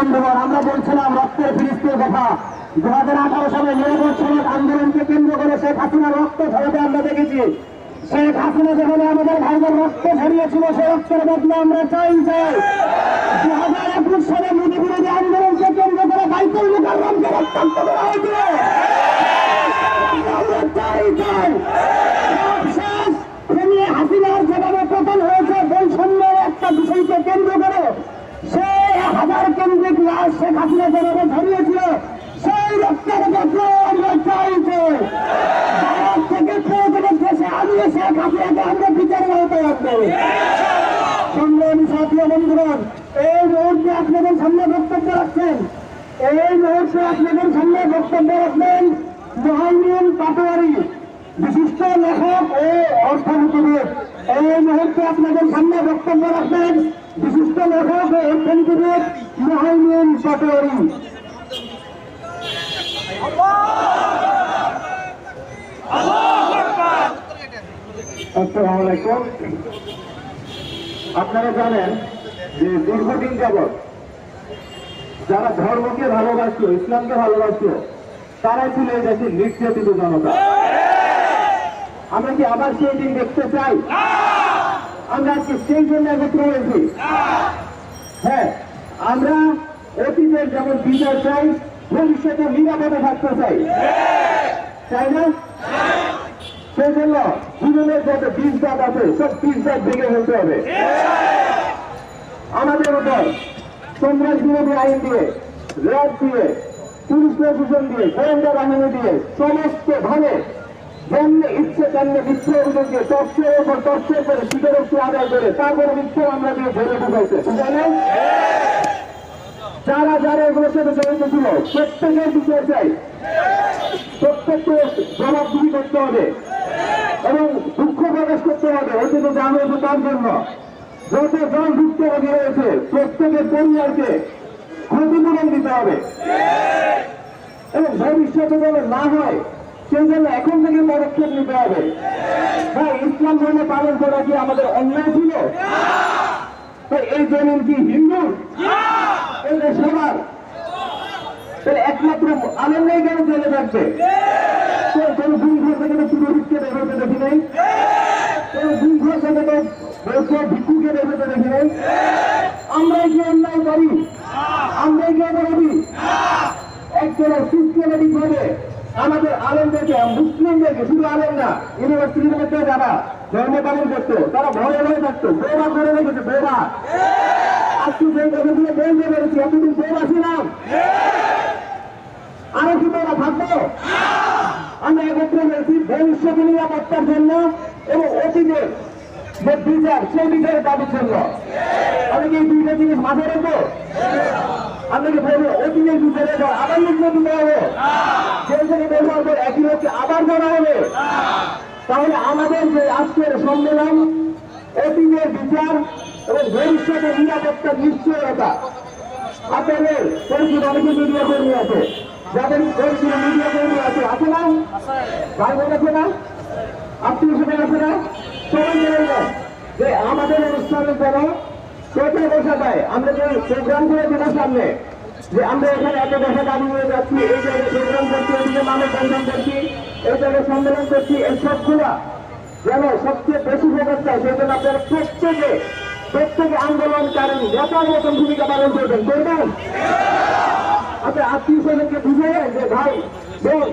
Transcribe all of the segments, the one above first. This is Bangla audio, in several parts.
বন্ধুগণ, আমরা বলছিলাম রক্তের ফিরিস্তির কথা। দু হাজার আঠারো সালে নিরাপদ আন্দোলনকে কেন্দ্র করে শেখ হাসিনা রক্ত ঝরাতে আমরা দেখেছি। শেখ হাসিনা যেখানে আমাদের ভাইদের রক্ত ঝরিয়েছিল সে রক্তের বদলে আমরা চাই চাই। দু হাজার একুশ সালে মোদী বিরোধী আন্দোলনকে কেন্দ্র করে বাইতুল মুকাররমকে রক্তাক্ত করা হয়েছিল হাসিনার একটা বিষয়কে কেন্দ্র করে, সেই হাজার কেন্দ্রিক লাশ শেখ হাসিনা যেভাবে ধরিয়েছিল, সেই রক্তের বদলে আমরা চাইছে ভারত থেকে প্রয়োজনের দেশে আনিয়ে শেখ হাসিনাকে আমরা বিচারের আওতায় আনব সংগ্রামী সাথী বন্ধুগণ, এই মুহূর্তে আপনাদের সামনে বক্তব্য রাখছেন। এই মুহূর্তে আপনাদের সামনে বক্তব্য রাখবেন মহানীন পাটোয়ারি, বিশিষ্ট লেখক ও অর্থনীতিবিদ। এই মুহূর্তে আপনাদের সামনে বক্তব্য রাখবেন বিশিষ্ট লেখক পাটোয়ারি আপনারা জানেন যে দীর্ঘদিন যাবৎ যারা ধর্মকে ভালোবাসলো ইসলামকে ভালোবাসলো তারাই ছিল এই দেশের নির্যাতিত জনতা। আমরা কি আবার সেই দিন দেখতে চাই? আমরা আজকে সেই জন্য একত্র হয়েছি। হ্যাঁ আমরা অতীতের যেমন বিচার চাই, ভবিষ্যতে নিরাপদে থাকতে চাই। চাই না? সেই জন্য জীবনের যত বীজ দাঁত আছে, সব বীজ দাঁত ভেঙে ফেলতে হবে। আমাদের উপর সন্ত্রাস বিরোধী আইন দিয়ে, র্যাব দিয়ে, পুলিশ প্রশাসন দিয়ে গোয়েন্দা বাহিনী দিয়ে, সমস্ত ভাবে যেমনি ইচ্ছে তেমনি মিথ্যে অভিযোগ দিয়ে তথ্যের উপর তথ্যের করে স্বীকারোক্তি আদায় করে তারপরে মিথ্যে আমরা দিয়ে জেলে ঢুকাইছে যারা যারা এগুলোর সাথে জড়িত ছিল, প্রত্যেকের বিষয় চাই। প্রত্যেককে জবাবদিহি করতে হবে এবং দুঃখ প্রকাশ করতে হবে। অতীত যা হয়েছে তার জন্য। যত জন ভুক্তভোগী রয়েছে, প্রত্যেকের পরিবারকে ক্ষতিপূরণ দিতে হবে। এবং ভবিষ্যতে যেন না হয় সেই জন্য এখন থেকে পদক্ষেপ নিতে হবে। ভাই, ইসলাম ধর্ম পালন করা কি আমাদের অন্যায় ছিল? এই জমিন কি হিন্দু? সবার তাহলে একমাত্র আনন্দ নেই কেন জেলে থাকবে? কোনো দুই ঘর থেকে তো পুরোহিতকে বেরোতে দেখি নাই? কোনো দুই ঘর থেকে তো বলছে ভিক্ষুকে বেরোতে দেখি নাই? আমরাই কি অন্যায় করি? আমরাই কি অপরাধী? একজন সিস্টেমেটিক ভাবে আমাদের আলেমদেরকে, মুসলিমদেরকে, শুধু আলেম না ইউনিভার্সিটির মধ্যে যারা ধর্ম পালন করতো, তারা ভয়ে ভয়ে থাকতো, বৌবা করে রেখেছে, বৌবা। আজকে সেই কথাগুলো বলতে পেরেছি, এতদিন বৌবা ছিলাম। আরও কি বৌবা থাকব? আমরা একত্র হয়েছি ভবিষ্যৎ নিরাপত্তার জন্য এবং অতীতের যে বিচার, সেই বিচারের দাবির জন্য। আমি কি এই দুইটা জিনিস মাথায় রাখব? আমি কি বলব, অতীতের বিচারে আবার নির্বাচন দিতে হবে সেই থেকে ব্যবহার করে একই হচ্ছে আবার করা হবে। তাহলে আমাদের যে আজকের সম্মেলন, অতীতের বিচার এবং ভবিষ্যতের নিরাপত্তার নিশ্চয়তা আপনাদের পরিচিত অনেকে মিডিয়া কর্মী আছে। যাদের পরিচিত মিডিয়া কর্মী আছে আছে না? ভাই বোন আছে না? আত্মীয় স্বজন আছে না? সবাই যে আমাদের অনুষ্ঠানের জন্য কোথায় বসা যায় আমরা যে প্রোগ্রাম করে দেবো সামনে, যে আমরা এখানে এত দেখা দাবি হয়ে যাচ্ছি, এই জায়গায় প্রোগ্রাম করছি এদিকে মানুষ বন্ধন করছি, এই জায়গায় সম্মেলন করছি, এই সবগুলা যেন সবচেয়ে বেশি ফোকাস চাই সেই জন্য আপনারা প্রত্যেকে প্রত্যেকে আন্দোলনকারী নেতার মতন ভূমিকা পালন করবেন। করবেন? আপনার আত্মীয় স্বজনকে বুঝাইলেন যে ভাই বোন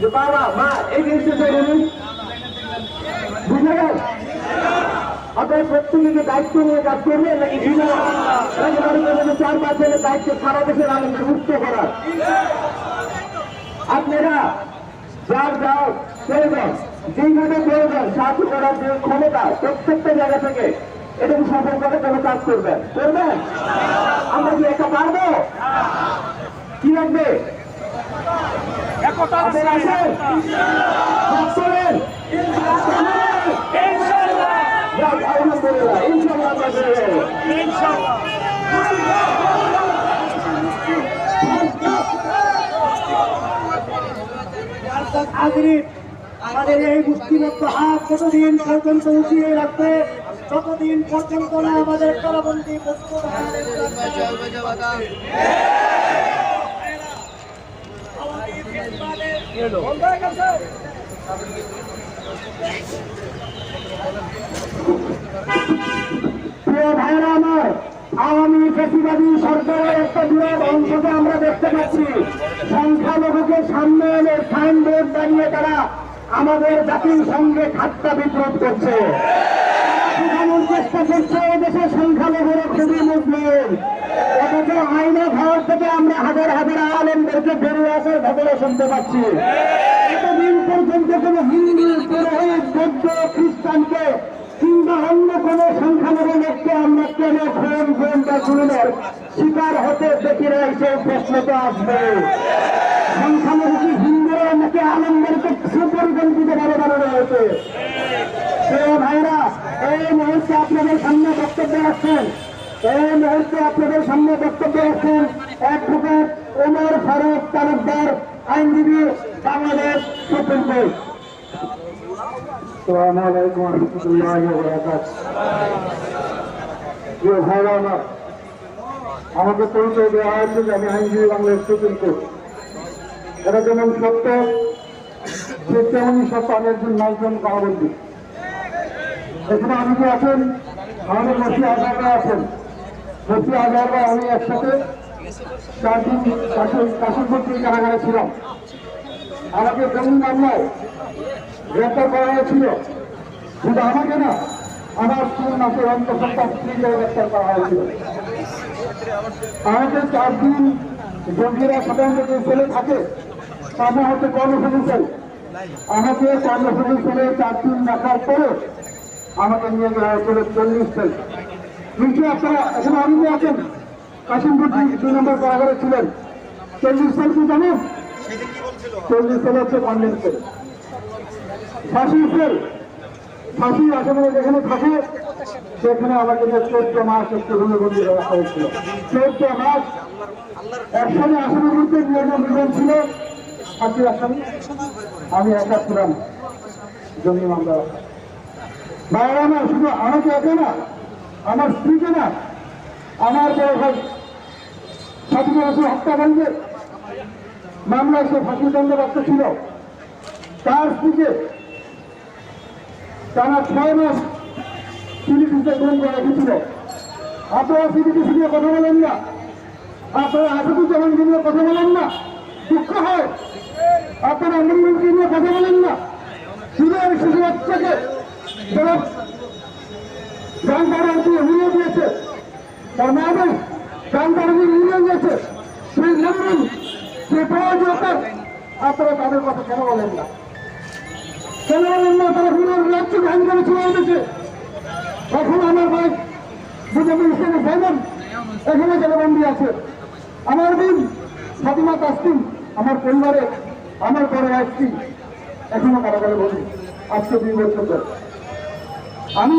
যে বাবা, মা, এই জিনিসটা বলুন। বুঝালেন? আপনারা প্রত্যেকে দায়িত্ব নিয়ে কাজ করবেন নাকি চার পাঁচ জনের দায়িত্ব সারা দেশের আনন্দ মুক্ত করার? আপনারা যার যাও প্রয়োজন যেইভাবে প্রয়োজন সাহায্য করার যে ক্ষমতা প্রত্যেকটা জায়গা থেকে এটা সফল করে কোনো কাজ করবেন। করবেন? আমরা কি একা পারব? কি লাগবে? আপনারা আসেন কাজ করেন যাক, আলহামদুলিল্লাহ ইনশাআল্লাহ আমরা করব। হাজরিন আমাদের এই মুষ্টিবদ্ধ হাত কতদিন পর্যন্ত উঠিয়ে রাখতে ততদিন পর্যন্ত না আমাদের কারাবন্দি বাঙালির আমার দেখতে পাচ্ছি। সংখ্যালঘুকে সামনে এনে সাইনবোর্ড দাঁড়িয়ে তারা আমাদের জাতির সঙ্গে ঠাট্টা বিদ্রোহ করছে। চেষ্টা করছে এদেশের সংখ্যালঘুরা খুবই মুসলিম। অথচ আইনা ঘর থেকে আমরা হাজার হাজার আলেমদেরকে বেরিয়ে আসার ঘটনা শুনতে পাচ্ছি। এতদিন পর্যন্ত কোন হিন্দু, পুরোহিত, বৌদ্ধ, খ্রিস্টানকে কিংবা অন্য কোন সংখ্যালঘু লোককে আমরা কেন খুন খুন বা শিকার হতে দেখি নাই, সেই প্রশ্ন তো আসবে। সংখ্যালঘু কি হিন্দুরা নাকি আলমদেরকে সুপরিকল্পিত ভাবে বানানো হয়েছে? ভাইরা, এই মুহূর্তে আপনাদের সামনে বক্তব্য রাখছেন এই মুহূর্তে আপনাদের সামনে বক্তব্য রাখছেন অ্যাডভোকেট ওমর ফারুক তালুকদার, আইনজীবী, বাংলাদেশ সুপ্রিম কোর্ট। আমাকে পরিচয় দেওয়া হয়েছে যে আমি আইনজীবী বাংলাদেশ সুপ্রিম কোর্ট। এটা যেমন সত্য সে তেমনই সত্য, আমি একজন নাইজন কারাবন্দী। এখানে অনেকে আছেন, আমাদের মসি আজাররা আছেন। মসি আজাররা আমি একসাথে চার দিন কাশিমপুর কারাগারে ছিলাম। আমাকে জমি মামলায় গ্রেপ্তার করা হয়েছিল। শুধু আমাকে না, আমার তিন মাসের অন্তঃসত্ত্বা স্ত্রীকে গ্রেপ্তার করা হয়েছিল। আমাকে চার দিন জঙ্গিরা সাধারণত যে ছেলে থাকে তার হচ্ছে কর্মসূচি আমাকে কর্মসূচি সেলে চার দিন রাখার পরে আমাকে নিয়ে যাওয়া চল্লিশ সেল। নিশ্চয়ই আপনারা এখানে অনেকে আছেন। কাশিমপুর দুই- নম্বর কারাগারে ছিলেন। চল্লিশ সেল কি জানেন? চল্লিশ সেল হচ্ছে কন্ডেন্স সেল ফাঁসি সেল ফাঁসি আসামে যেখানে থাকে, সেখানে আমাকে চোদ্দ মাস একটু রুমবন্দি রাখা হয়েছিল। চোদ্দ মাস একসাথে আসামের বিরুদ্ধে নিয়োজন বিধান ছিল। ফাঁসি আসামি, আমি একা ছিলাম। জমি মামলা বাইরে আমার শুধু আমাকে একা না আমার স্ত্রীকে না, আমার বড় ভাই স্বাধীন হত্যাকাণ্ডে মামলায় সে ফাঁসি দণ্ডপ্রাপ্ত ছিল। তার স্ত্রীকে টানা ছয় মাস সিলিটিতে গ্রহণ করে রেখেছিল আপনারা সিলিটিসি নিয়ে কথা বলেন না। আপনারা আসাদুজ্জামানকে নিয়ে কথা বলেন না। দুঃখ হয়। আপনারা আন্দোলনকে নিয়ে কথা বলেন না। শুধু শিশু বাচ্চাকে দিয়ে উড়িয়ে দিয়েছে। তার তারা দিয়ে উড়িয়ে দিয়েছে। সেই লেনদেন যে প্রয়োজনীয়তা আপনারা তাদের কথা কেন বলেন না? কেন বলেন না? করে চলে এসেছে এখন আমার ভাই মুজামিল ইসলামের ভাইবোন এখানে আছে, আমার বোন ফাতিমা আমার পরিবারে, আমার বড় স্ত্রী, এখনও আজকে দুই বছর আমি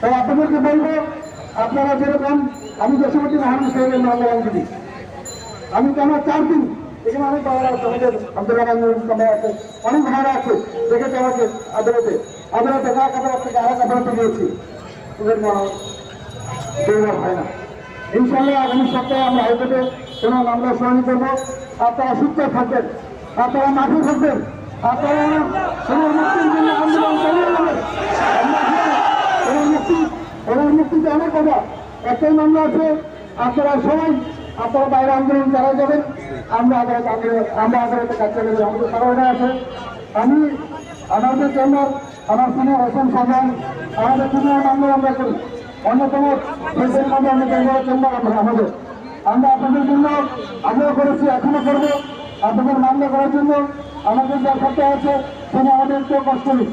তাই আপনাদেরকে বলব, আপনারা যেরকম, আমি যশোমতী মহান সাহেবের মামলা আইনজীবী আমি তো আমার চার দিন, এখানে অনেক ভাড়া আছে, আমাদের কামে আছে, অনেক ভাড়া আছে, দেখেছে আমাকে আদালতে। আদালতে এক আদালত থেকে আরেক আদালতে গিয়েছি। ওদের দৌড়া হয় না। ইনশাল্লাহ আগামী সপ্তাহে আমরা হাইকোর্টে কোনো মামলা শুনানি করব। আপনারা সুস্থ থাকবেন, আপনারা মাঠে থাকবেন, আপনারা কোনো আন্দোলন ওনার মুক্তিতে অনেক কথা। একটাই মামলা আছে, আপনারা সবাই আপনারা বাইরে আন্দোলন চালাই যাবেন। আমরা আদালত আমরা আদালতে কাজ চালিয়ে যাব। আমাদের সবাই আছে। আমি আমাদের জন্য আমার সঙ্গে অসম সাধারণ আমাদের জন্য আন্দোলন আমরা করি। অন্যতম দেশের মধ্যে অন্যতম বড় চেম্বার আমরা, আমাদের। আমরা আপনাদের জন্য আগ্রহ করেছি, এখনও করব। আপনাদের মামলা করার জন্য আমাদের যা করতে আছে, সেটা আমাদের কেউ কষ্ট নেই।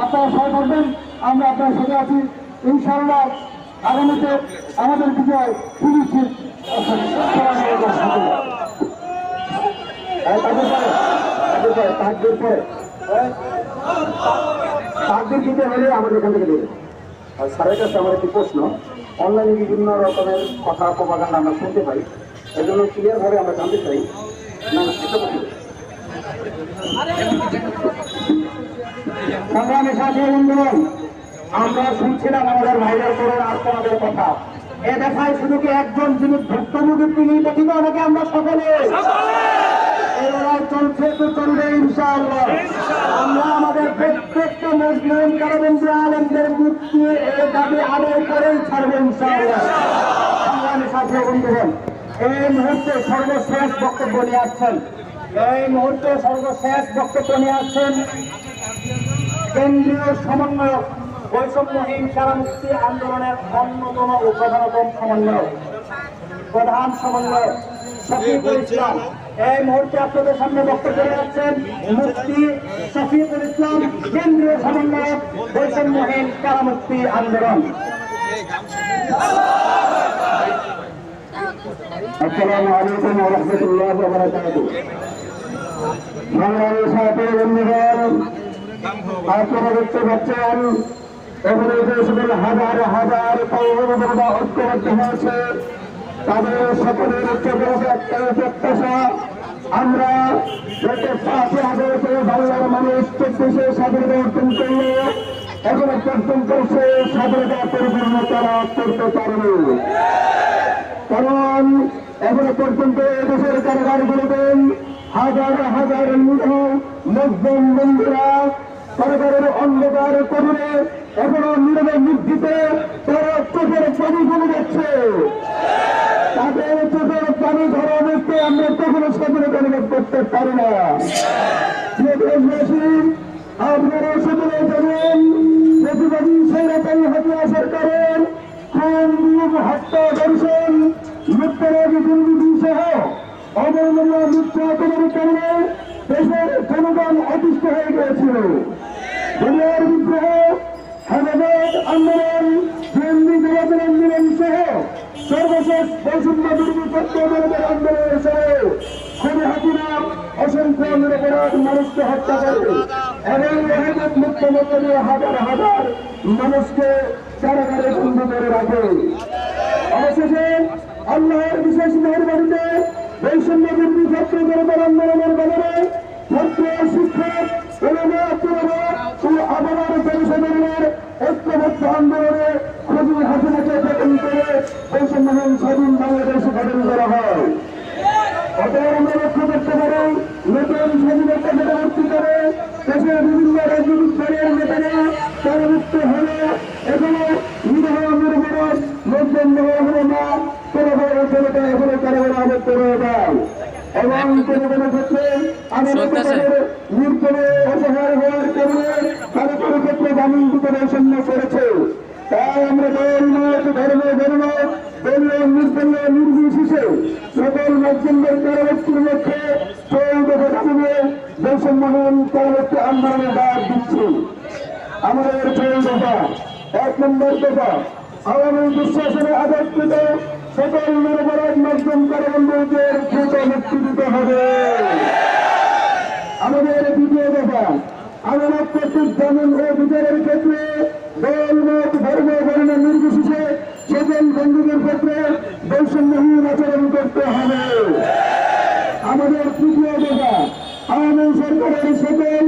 আপনারা সবাই করবেন, আমরা আপনার সাথে আছি। ইনশাল্লাহ আগামীতে আমাদের বিজয় হ্যাঁ, তাদের পরে তাদের দিতে হলে আমাদের এখান আর স্যারের কাছে আমার একটি প্রশ্ন অনলাইনে বিভিন্ন রকমের কথা প্রবাগান্ড আমরা শুনতে পাই। এজন্য ক্লিয়ার ভাবে আমরা জানতে চাই না এটা সংগ্রামী সাথী বন্ধুগণ আমরা শুনছিলাম আমাদের ভাইদের করে আপনাদের কথা। এ দেখায় শুধু কি একজন যিনি ভুক্তভোগী তিনি দেখিত নাকি আমরা সকলে। এই চলছে তো চলবে ইনশাআল্লাহ। আমরা আমাদের প্রত্যেকটা মুসলিম কারবন্দি আলমদের মুক্তি এই দাবি আদায় করেই ছাড়বো ইনশাআল্লাহ। বন্ধুগণ এই মুহূর্তে সর্বশেষ বক্তব্য নিয়ে আসছেন। এই মুহূর্তে সর্বশেষ বক্তব্য নিয়ে আসছেন কেন্দ্রীয় সমন্বয়ক বৈষম্যহীন সারা মুক্তি আন্দোলনের অন্যতম ও প্রধানতম সমন্বয়ক। প্রধান সমন্বয়ক শফিকুল ইসলাম। এই মুহূর্তে আপনাদের সামনে বক্তব্য যাচ্ছেন মুফতি শফিকুল ইসলাম কেন্দ্রীয় সমন্বয়ক বৈষম্যহীন কারা মুক্তি আন্দোলন। আসসালামু আলাইকুম ওয়া রাহমাতুল্লাহি ওয়া বারাকাতুহু। বাংলাদেশ আপনারা দেখতে পাচ্ছেন এখানে সকল হাজার হাজার পৌরবর্গা ঐক্যবদ্ধ হয়েছে, তাদের সকলের একটাই প্রত্যাশা আমরা পাঁচই আগস্টে বাংলার মানুষ চব্বিশে স্বাধীনতা অর্জন করলে, এখনও পর্যন্ত সে স্বাধীনতা পরিপূর্ণ তারা করতে পারেনি কারণ এখনও পর্যন্ত এদেশের কারাগারগুলোতে হাজার হাজার নিরীহ মুসলিম বন্ধুরা সরকারের অন্ধকার করুণে এখনও নীরবে নির্দিত তারা চোখের পানি জমে যাচ্ছে তাদের চোখের পানি ধরা অবস্থে আমরা কখনো স্বাধীনতা অনুভব করতে পারি না। আপনারা সকলে জানেন, প্রতিবাদী স্বৈরাচারী হাতিয়া সরকারের খুন গুম হত্যা দর্শন মৃত্যুরাজি দুর্নীতি সহ অবমূল্য নির্যাতনের কারণে দেশের জনগণ অতিষ্ঠ হয়ে গিয়েছিল। হেফাজত আন্দোলন, বিএনপি জবাবের আন্দোলন সহ সর্বশেষ বৈষম্য দুর্নীতি বিরোধের আন্দোলন সহ খুবই হাতিনা অসংখ্য নিরপরাধ মানুষকে হত্যা করে এবং হেফাজত মুক্ত মন্ত্রী হাজার হাজার মানুষকে কারাগারে বন্ধ করে রাখে। অবশেষে আল্লাহর বিশেষ মেহরবানিতে বৈষম্য বিরোধী ছাত্র জনতার আন্দোলনের বাজারে ছাত্র, শিক্ষক আবহাওয়ার জনসাধারণের ঐক্যবদ্ধ আন্দোলনে খুবই হাসিনাকে বেতন করে বৈষম্যহীন স্বাধীন বাংলাদেশ গঠন করা হয়। অতএব আমরা লক্ষ্য করতে পারি, নতুন স্বাধীনতা পরবর্তী করে দেশের বিভিন্ন রাজনৈতিক দলের নেতারা তারা মুক্ত হলে এখনও নিরহ নির্ভর লোকজন হলো না কোনো বড় জনতা এখনও কারাগারে আবদ্ধ রয়ে যায় এবং কোনো কোনো ক্ষেত্রে আমাদের তাদের নির্জনে অসহায় হওয়ার কারণে তারা কোনো ক্ষেত্রে জামিন দিতে বৈষম্য করেছে তাই আমরা দল মত ধর্ম ধর্ম দলীয় নির্দলীয় নির্বিশেষে সকল মুসলিমদের পরবর্তীর লক্ষ্যে চৌদ্দ দাবিয়ে বৈষম্যহীন পরবর্তী আন্দোলনের ডাক দিচ্ছি। আমাদের চৌদ্দ দফা, এক নম্বর দফা। আগামী বিশ্বাসনে আদায়কৃত সকল নিরপরাধ মাধ্যম কারাবন্দীদের দ্রুত মুক্তি দিতে হবে। আমাদের দ্বিতীয় দফা আদালত বিচারের ক্ষেত্রে দল বর্ণ নির্বিশেষে সকল বন্ধুদের ক্ষেত্রে বৈষম্যহীন আচরণ করতে হবে। আমাদের তৃতীয় দফা আওয়ামী সরকারের সকল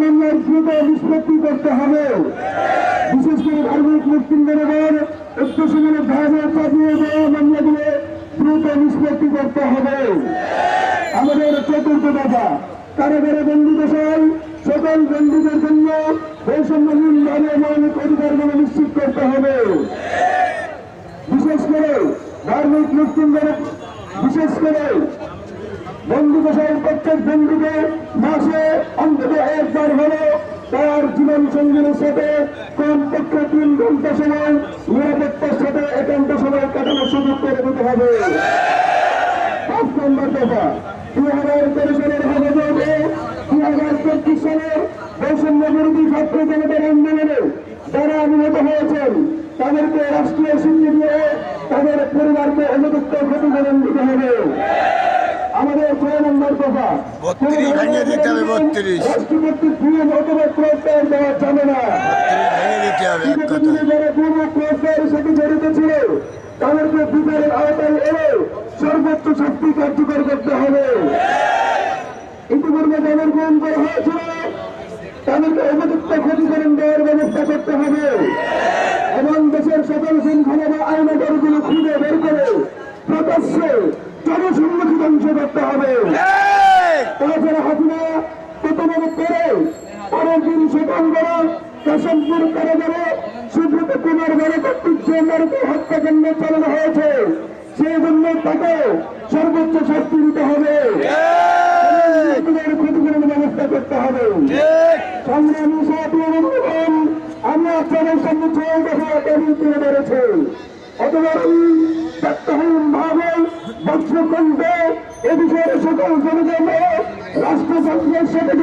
মামলার দ্রুত নিষ্পত্তি করতে হবে। বিশেষ করে ধার্মিক মুক্তিদের উদ্দেশ্যমূলক ধারণা চাপিয়ে দেওয়া মামলাগুলো দ্রুত নিষ্পত্তি করতে হবে। আমাদের চতুর্থ দফা, কারাগারে বন্দী দশায় সকল বন্দীদের জন্য বৈষম্যহীন ভাবে মৌলিক অধিকারগুলো নিশ্চিত করতে হবে। বিশেষ করে ধার্মিক মুসলিমদের বিশেষ করে বন্ধু দশায় প্রত্যেক বন্ধুকে মাসে, অন্তত একবার হলে তার জীবন সঙ্গীর সাথে তিন ঘণ্টা সময়, নিরাপত্তার সাথে একান্ত সময় কাটানোর সুযোগ করে দিতে হবে। পাঁচ নম্বর দুই হাজার সালের হেফাজতে দুই হাজার চব্বিশ সালের বৈষম্য বিরোধী ছাত্র জনতার আন্দোলনে যারা নিহত হয়েছেন, তাদেরকে রাষ্ট্রীয় স্বীকৃতি দিয়ে তাদের পরিবারকে অনুযুক্ত ক্ষতিপূরণ দিতে হবে। আমাদের ছয় নম্বর কথা বত্রিশ ভেঙে দিতে হবে, বত্রিশ। রাষ্ট্রপতি দিয়ে অথবা প্রস্তাব দেওয়া যাবে না। ভেঙে দিতে হবে এক কথা। বিগত যারা পূর্ব প্রস্তাবের সাথে জড়িত ছিল তাদেরকে বিচারের আওতায় এনে সর্বোচ্চ শক্তি কার্যকর করতে হবে। ইতিপূর্বে যাদের গ্রহণ করা হয়েছিল তাদেরকে উপযুক্ত ক্ষতিকরণ দেওয়ার ব্যবস্থা করতে হবে। এবং দেশের সকল শৃঙ্খলা বা আইনকারীগুলো খুঁজে বের করে প্রকাশ্যে জনসম্মুখী ধ্বংস করতে হবে। তাছাড়া হাসিনা প্রথমে করে পরের দিন স্বতন্ত্র কাশমপুর কারাগারে সুব্রত কুমার বড় কর্তৃত্ব মারুতি হত্যাকাণ্ড চালানো হয়েছে সেই জন্য তাকে সর্বোচ্চ শাস্তি দিতে হবে। ক্ষতিকরণ ব্যবস্থা করতে হবে। সংগ্রামী সাথী আমরা আপনাদের সামনে ছয় দফা দাবি তুলে ধরেছি অথবা সত্যহীন ভাবে বক্ষ কণ্ঠে এ বিষয়ে সকল জনগণ রাষ্ট্রযন্ত্রের সাথে